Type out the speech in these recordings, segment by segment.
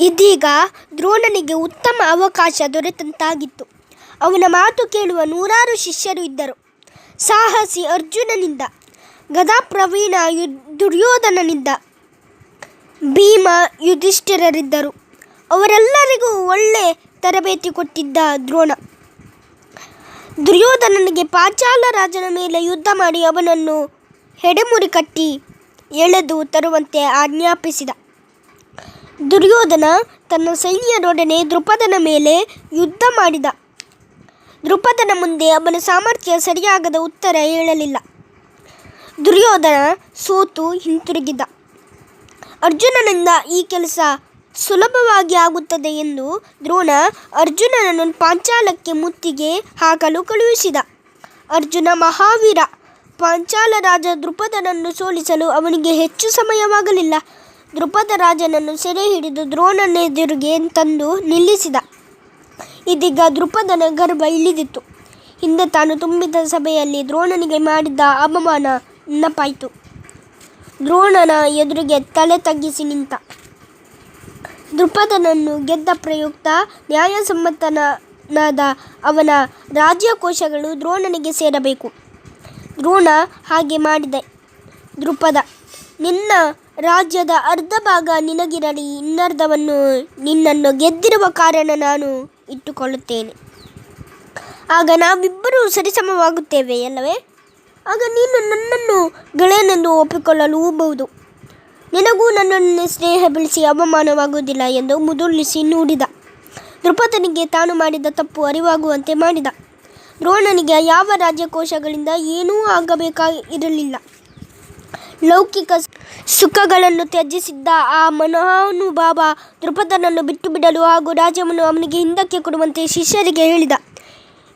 ಇದೀಗ ದ್ರೋಣನಿಗೆ ಉತ್ತಮ ಅವಕಾಶ ದೊರೆತಂತಾಗಿತ್ತು. ಅವನ ಮಾತು ಕೇಳುವ ನೂರಾರು ಶಿಷ್ಯರು ಇದ್ದರು. ಸಾಹಸಿ ಅರ್ಜುನನಿಂದ, ಗದಾಪ್ರವೀಣ ಯು, ದುರ್ಯೋಧನನಿಂದ, ಭೀಮ ಯುಧಿಷ್ಠಿರರಿದ್ದರು. ಅವರೆಲ್ಲರಿಗೂ ಒಳ್ಳೆ ತರಬೇತಿ ಕೊಟ್ಟಿದ್ದ ದ್ರೋಣ. ದುರ್ಯೋಧನನಿಗೆ ಪಾಂಚಾಲ ರಾಜನ ಮೇಲೆ ಯುದ್ಧ ಮಾಡಿ ಅವನನ್ನು ಹೆಡೆಮುರಿ ಕಟ್ಟಿ ಎಳೆದು ತರುವಂತೆ ಆಜ್ಞಾಪಿಸಿದ. ದುರ್ಯೋಧನ ತನ್ನ ಸೈನ್ಯದೊಡನೆ ದೃಪದನ ಮೇಲೆ ಯುದ್ಧ ಮಾಡಿದ. ದೃಪದನ ಮುಂದೆ ಅವನ ಸಾಮರ್ಥ್ಯ ಸರಿಯಾಗದ ಉತ್ತರ ಹೇಳಲಿಲ್ಲ. ದುರ್ಯೋಧನ ಸೋತು ಹಿಂತಿರುಗಿದ. ಅರ್ಜುನನಿಂದ ಈ ಕೆಲಸ ಸುಲಭವಾಗಿ ಆಗುತ್ತದೆ ಎಂದು ದ್ರೋಣ ಅರ್ಜುನನನ್ನು ಪಾಂಚಾಲಕ್ಕೆ ಮುತ್ತಿಗೆ ಹಾಕಲು ಕಳುಹಿಸಿದ. ಅರ್ಜುನ ಮಹಾವೀರ, ಪಾಂಚಾಲ ರಾಜ ದೃಪದನನ್ನು ಸೋಲಿಸಲು ಅವನಿಗೆ ಹೆಚ್ಚು ಸಮಯವಾಗಲಿಲ್ಲ. ದೃಪದ ರಾಜನನ್ನು ಸೆರೆ ಹಿಡಿದು ದ್ರೋಣನೆದುರಿಗೆ ತಂದು ನಿಲ್ಲಿಸಿದ. ಇದೀಗ ದೃಪದನ ಗರ್ಭ ಇಳಿದಿತ್ತು. ಹಿಂದೆ ತಾನು ತುಂಬಿದ ಸಭೆಯಲ್ಲಿ ದ್ರೋಣನಿಗೆ ಮಾಡಿದ್ದ ಅವಮಾನ ನೆನಪಾಯಿತು. ದ್ರೋಣನ ಎದುರಿಗೆ ತಲೆ ತಗ್ಗಿಸಿ ನಿಂತ. ದೃಪದನನ್ನು ಗೆದ್ದ ಪ್ರಯುಕ್ತ ನ್ಯಾಯಸಮ್ಮತನಾದ ಅವನ ರಾಜ್ಯಕೋಶಗಳು ದ್ರೋಣನಿಗೆ ಸೇರಬೇಕು. ದ್ರೋಣ ಹಾಗೆ ಮಾಡಿದೆ. ದೃಪದ ನಿನ್ನ ರಾಜ್ಯದ ಅರ್ಧ ಭಾಗ ನಿನಗಿರಲಿ, ಇನ್ನರ್ಧವನ್ನು ನಿನ್ನನ್ನು ಗೆದ್ದಿರುವ ಕಾರಣ ನಾನು ಇಟ್ಟುಕೊಳ್ಳುತ್ತೇನೆ. ಆಗ ನಾವಿಬ್ಬರೂ ಸರಿಸಮವಾಗುತ್ತೇವೆ ಅಲ್ಲವೇ? ಆಗ ನೀನು ನನ್ನನ್ನು ಗೆಳೆಯನೆಂದು ಒಪ್ಪಿಕೊಳ್ಳಲೂಬಹುದು. ನಿನಗೂ ನನ್ನನ್ನು ಸ್ನೇಹ ಬೆಳೆಸಿ ಅವಮಾನವಾಗುವುದಿಲ್ಲ ಎಂದು ಮುದುರ್ಲಿಸಿ ನುಡಿದ. ದೃಪದನಿಗೆ ತಾನು ಮಾಡಿದ ತಪ್ಪು ಅರಿವಾಗುವಂತೆ ಮಾಡಿದ. ದ್ರೋಣನಿಗೆ ಯಾವ ರಾಜ್ಯಕೋಶಗಳಿಂದ ಏನೂ ಆಗಬೇಕಾಗಿರಲಿಲ್ಲ ಲೌಕಿಕ ಸುಖಗಳನ್ನು ತ್ಯಜಿಸಿದ್ದ ಆ ಮಹಾನುಭಾವ ದೃಪದನನ್ನು ಬಿಟ್ಟು ಬಿಡಲು ಹಾಗೂ ರಾಜ್ಯವನ್ನು ಅವನಿಗೆ ಹಿಂದಕ್ಕೆ ಕೊಡುವಂತೆ ಶಿಷ್ಯರಿಗೆ ಹೇಳಿದ.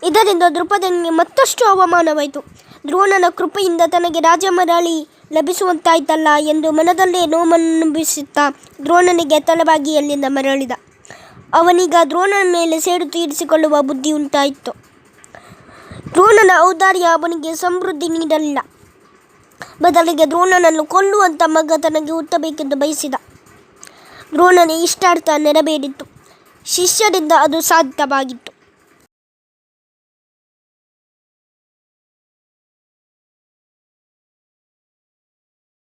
ಇದರಿಂದ ದೃಪದನಿಗೆ ಮತ್ತಷ್ಟು ಅವಮಾನವಾಯಿತು. ದ್ರೋಣನ ಕೃಪೆಯಿಂದ ತನಗೆ ರಾಜ ಮರಳಿ ಲಭಿಸುವಂತಾಯ್ತಲ್ಲ ಎಂದು ಮನದಲ್ಲೇ ನೋವನ್ನುಂಬಿಸುತ್ತಾ ದ್ರೋಣನಿಗೆ ತಲೆಬಾಗಿ ಅಲ್ಲಿಂದ ಮರಳಿದ. ಅವನೀಗ ದ್ರೋಣನ ಮೇಲೆ ಸೇಡು ತೀರಿಸಿಕೊಳ್ಳುವ ಬುದ್ಧಿ ಉಂಟಾಯಿತು. ದ್ರೋಣನ ಔದಾರ್ಯ ಅವನಿಗೆ ಸಮೃದ್ಧಿ ನೀಡಲಿಲ್ಲ. ಬದಲಿಗೆ ದ್ರೋಣನನ್ನು ಕೊಲ್ಲುವಂಥ ಮಗ ತನಗೆ ಹುಟ್ಟಬೇಕೆಂದು ಬಯಸಿದ. ದ್ರೋಣನ ಇಷ್ಟಾರ್ಥ ನೆರವೇರಿತು. ಶಿಷ್ಯರಿಂದ ಅದು ಸಾಧ್ಯವಾಗಿತ್ತು.